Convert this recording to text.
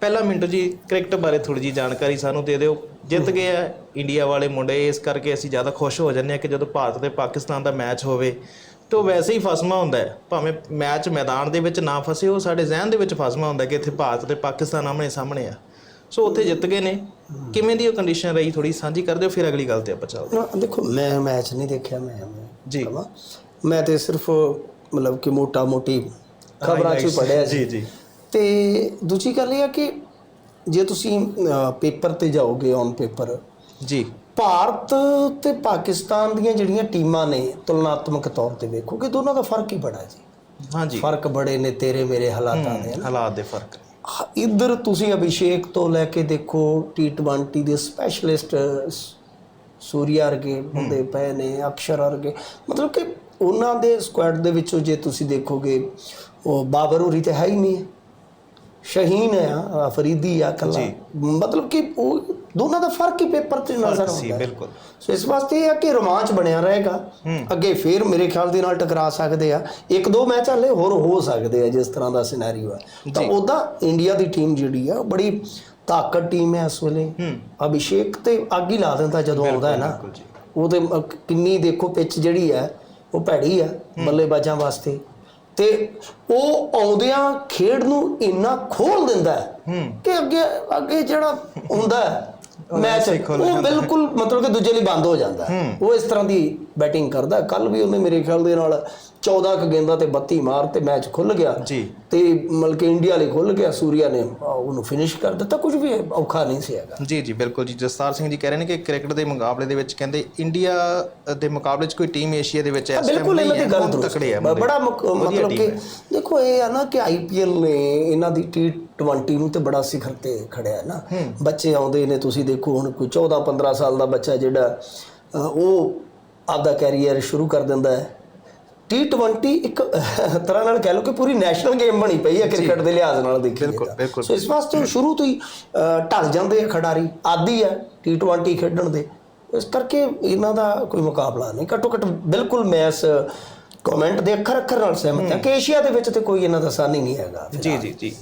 ਪਹਿਲਾ ਮਿੰਟੂ ਜੀ ਕ੍ਰਿਕਟ ਬਾਰੇ ਥੋੜੀ ਜੀ ਜਾਣਕਾਰੀ ਸਾਨੂੰ ਦੇ ਦਿਓ। ਜਿੱਤ ਗਏ ਆ ਇੰਡੀਆ ਵਾਲੇ ਮੁੰਡੇ ਇਸ ਕਰਕੇ ਅਸੀਂ ਜ਼ਿਆਦਾ ਖੁਸ਼ ਹੋ ਜਾਂਦੇ ਆ ਕਿ ਜਦੋਂ ਭਾਰਤ ਤੇ ਪਾਕਿਸਤਾਨ ਦਾ ਮੈਚ ਹੋਵੇ ਤੇ ਵੈਸੇ ਹੀ ਫਸਮਾ ਹੁੰਦਾ ਹੈ। ਭਾਵੇਂ ਮੈਚ ਮੈਦਾਨ ਦੇ ਵਿੱਚ ਨਾ ਫਸੇ ਉਹ ਸਾਡੇ ਜ਼ਿਹਨ ਦੇ ਵਿੱਚ ਫਸਮਾ ਹੁੰਦਾ ਕਿ ਇੱਥੇ ਭਾਰਤ ਤੇ ਪਾਕਿਸਤਾਨ ਆਮਣੇ ਸਾਹਮਣੇ ਆ। ਸੋ ਉੱਥੇ ਜਿੱਤ ਗਏ ਨੇ। ਕਿਵੇਂ ਦੀ ਉਹ ਕੰਡੀਸ਼ਨ ਰਹੀ? ਥੋੜੀ ਸਾਂਝੀ ਕਰ ਦਿਓ ਫਿਰ ਅਗਲੀ ਗੱਲ ਤੇ ਆਪਾਂ ਚੱਲਦੇ ਦੇਖੋ ਮੈਂ ਮੈਚ ਨਹੀਂ ਦੇਖਿਆ ਮੈਂ ਜੀ। ਮੈਂ ਤੇ ਸਿਰਫ ਮਤਲਬ ਕਿ ਮੋਟਾ ਮੋਟੀ ਖਬਰਾਂ 'ਚ ਪੜਿਆ ਜੀ ਜੀ। ਤੇ ਦੂਜੀ ਗੱਲ ਇਹ ਆ ਕਿ ਜੇ ਤੁਸੀਂ ਪੇਪਰ ਤੇ ਜਾਓਗੇ ਔਨ ਪੇਪਰ ਜੀ। ਭਾਰਤ ਤੇ ਪਾਕਿਸਤਾਨ ਦੀਆਂ ਜਿਹੜੀਆਂ ਟੀਮਾਂ ਨੇ ਤੁਲਨਾਤਮਕ ਤੌਰ ਤੇ ਵੇਖੋਗੇ ਦੋਨਾਂ ਦਾ ਫ਼ਰਕ ਹੀ ਬੜਾ ਜੀ। ਹਾਂਜੀ। ਫ਼ਰਕ ਬੜੇ ਨੇ ਤੇਰੇ ਮੇਰੇ ਹਾਲਾਤਾਂ ਦੇ ਹਾਲਾਤ ਦੇ ਫ਼ਰਕ ਇੱਧਰ ਤੁਸੀਂ ਅਭਿਸ਼ੇਕ ਤੋਂ ਲੈ ਕੇ ਦੇਖੋ T20 ਦੇ ਸਪੈਸ਼ਲਿਸਟ ਸੂਰਿਆ ਵਰਗੇ ਹੁੰਦੇ ਪਏ ਨੇ ਅਕਸ਼ਰ ਵਰਗੇ। ਮਤਲਬ ਕਿ ਉਹਨਾਂ ਦੇ ਸਕੁਐਡ ਦੇ ਵਿੱਚੋਂ ਜੇ ਤੁਸੀਂ ਦੇਖੋਗੇ ਉਹ ਬਾਬਰ ਹੋਰੀ ਤੇ ਹੈ ਹੀ ਨਹੀਂ। ਸ਼ਹੀਨ ਆ, ਫਰੀਦੀ ਆ ਕੱਲਾ। ਮਤਲਬ ਕਿ ਉਹ ਦੋਨਾਂ ਦਾ ਫ਼ਰਕ ਹੀ ਪੇਪਰ ਤੇ ਨਜ਼ਰ ਸੀ ਆਉਂਦਾ ਹੈ। ਬਿਲਕੁਲ। ਸੋ ਇਸ ਵਾਸਤੇ ਇਹ ਆ ਕਿ ਰੋਮਾਂਚ ਬਣਿਆ ਰਹੇਗਾ। ਅੱਗੇ ਫੇਰ ਮੇਰੇ ਖਿਆਲ ਦੇ ਨਾਲ ਟਕਰਾ ਸਕਦੇ ਆ। ਇੱਕ ਦੋ ਮੈਚ ਹਲੇ ਹੋਰ ਹੋ ਸਕਦੇ ਆ ਜਿਸ ਤਰ੍ਹਾਂ ਦਾ ਸਿਨੈਰੀਓ ਹੈ ਤਾਂ ਉਹਦਾ ਇੰਡੀਆ ਦੀ ਟੀਮ ਜਿਹੜੀ ਆ ਬੜੀ ਤਾਕਤ ਟੀਮ ਹੈ ਇਸ ਵੇਲੇ। ਅਭਿਸ਼ੇਕ ਤੇ ਅੱਗ ਹੀ ਲਾ ਦਿੰਦਾ ਜਦੋਂ ਆਉਂਦਾ ਹੈ ਨਾ। ਬਿਲਕੁਲ ਜੀ। ਉਹ ਤੇ ਅ, ਕਿੰਨੀ ਦੇਖੋ ਪਿੱਚ ਜਿਹੜੀ ਹੈ ਉਹ ਭੈੜੀ ਆ ਬੱਲੇਬਾਜ਼ਾਂ ਵਾਸਤੇ। ਤੇ ਉਹ ਆਉਂਦਿਆਂ ਖੇਡ ਨੂੰ ਇੰਨਾ ਖੋਲ ਦਿੰਦਾ ਹੈ ਕਿ ਅੱਗੇ ਅੱਗੇ ਜਿਹੜਾ ਹੁੰਦਾ ਹੈ ਮੈਚ ਉਹ ਬਿਲਕੁਲ ਮਤਲਬ ਕਿ ਦੂਜੇ ਲਈ ਬੰਦ ਹੋ ਜਾਂਦਾ ਉਹ ਇਸ ਤਰ੍ਹਾਂ ਦੀ ਬੈਟਿੰਗ ਕਰਦਾ। ਕੱਲ ਵੀ ਉਹਨੇ ਮੇਰੇ ਖਿਆਲ ਦੇ ਨਾਲ 14 ਕ ਗੇਂਦਾਂ ਤੇ 32 ਮਾਰ ਤੇ ਮੈਚ ਖੁੱਲ ਗਿਆ। ਜੀ। ਤੇ ਮਤਲਬ ਕਿ ਇੰਡੀਆ ਲਈ ਖੁੱਲ ਗਿਆ। ਸੂਰਿਆ ਨੇ ਉਹਨੂੰ ਫਿਨਿਸ਼ ਕਰ ਦਿੱਤਾ। ਕੁਝ ਵੀ ਔਖਾ ਨਹੀਂ ਸੀ ਹੈਗਾ। ਜੀ ਜੀ ਬਿਲਕੁਲ ਜੀ। ਜਸਤਾਰ ਸਿੰਘ ਜੀ ਕਹਿ ਰਹੇ ਨੇ ਕਿ ਕ੍ਰਿਕਟ ਦੇ ਮੁਕਾਬਲੇ ਦੇ ਵਿੱਚ ਕਹਿੰਦੇ ਇੰਡੀਆ ਦੇ ਮੁਕਾਬਲੇ 'ਚ ਕੋਈ ਟੀਮ ਏਸ਼ੀਆ ਦੇ ਵਿੱਚ ਇਸ ਟਾਈਮ ਬਿਲਕੁਲ ਨਹੀਂ ਇਹਨਾਂ ਹੈ ਦੀ ਗੱਲ ਤਕੜੇ ਹੈ। ਬੜਾ ਮਤਲਬ ਕਿ। ਦੇਖੋ ਇਹ ਆ ਨਾ ਕਿ ਆਈਪੀਐਲ ਨੇ ਇਹਨਾਂ ਦੀ T20 ਨੂੰ ਤੇ ਬੜਾ ਸਿਖਰ ਤੇ ਖੜਿਆ ਹੈ ਨਾ। ਬੱਚੇ ਆਉਂਦੇ ਨੇ ਤੁਸੀਂ ਦੇਖੋ ਹੁਣ ਕੋਈ 14 15 ਸਾਲ ਦਾ ਬੱਚਾ ਜਿਹੜਾ ਉਹ ਆਪਦਾ ਕੈਰੀਅਰ ਸ਼ੁਰੂ ਕਰ ਦਿੰਦਾ ਹੈ। T20 ਇੱਕ ਤਰ੍ਹਾਂ ਨਾਲ ਕਹਿ ਲਓ ਕਿ ਪੂਰੀ ਨੈਸ਼ਨਲ ਗੇਮ ਬਣੀ ਪਈ ਹੈ ਕ੍ਰਿਕਟ ਦੇ ਲਿਹਾਜ਼ ਨਾਲ ਦੇਖੀ ਬਿਲਕੁਲ, ਬਿਲਕੁਲ। ਸੋ ਇਸ ਵਾਸਤੇ ਸ਼ੁਰੂ ਤੋਂ ਹੀ ਢਲ ਜਾਂਦੇ ਆ ਖਿਡਾਰੀ ਆਦੀ ਹੈ T20 ਖੇਡਣ ਦੇ। ਇਸ ਕਰਕੇ ਇਹਨਾਂ ਦਾ ਕੋਈ ਮੁਕਾਬਲਾ ਨਹੀਂ। ਘੱਟੋ ਘੱਟ ਬਿਲਕੁਲ ਮੈਂ ਇਸ ਕਮੈਂਟ ਦੇ ਅੱਖਰ ਅੱਖਰ ਨਾਲ ਸਹਿਮਤ ਹਾਂ। ਕਿ ਏਸ਼ੀਆ ਦੇ ਵਿੱਚ ਤੇ ਕੋਈ ਇਹਨਾਂ ਦਾ ਸਾਨੀ ਨਹੀਂ ਹੈਗਾ। ਜੀ ਜੀ ਜੀ।